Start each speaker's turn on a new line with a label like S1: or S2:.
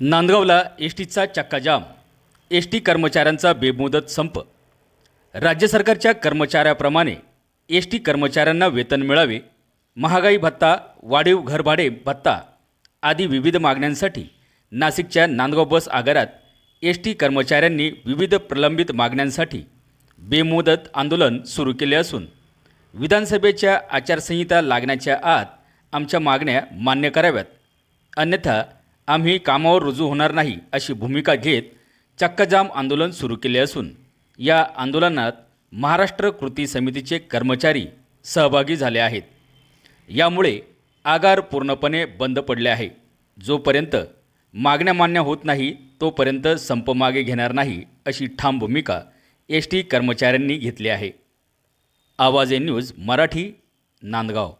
S1: नांदगावला S टीचा चक्काजाम. S T कर्मचाऱ्यांचा बेमुदत संप. राज्य सरकारच्या कर्मचाऱ्याप्रमाणे एस टी कर्मचाऱ्यांना वेतन मिळावे महागाई भत्ता वाढीव घरभाडे भत्ता आदी विविध मागण्यांसाठी नाशिकच्या नांदगाव बस आगारात एस टी कर्मचाऱ्यांनी विविध प्रलंबित मागण्यांसाठी बेमुदत आंदोलन सुरू केले असून विधानसभेच्या आचारसंहिता लागण्याच्या आत आमच्या मागण्या मान्य कराव्यात. अन्यथा आम्ही कामावर रुजू होणार नाही अशी भूमिका घेत चक्काजाम आंदोलन सुरू केले असून या आंदोलनात महाराष्ट्र कृती समितीचे कर्मचारी सहभागी झाले आहेत. यामुळे आगार पूर्णपणे बंद पडले आहे. जोपर्यंत मागण्या मान्य होत नाही तोपर्यंत संप मागे घेणार नाही अशी ठाम भूमिका एस टी कर्मचाऱ्यांनी घेतली आहे. आवाज ए न्यूज मराठी नांदगाव.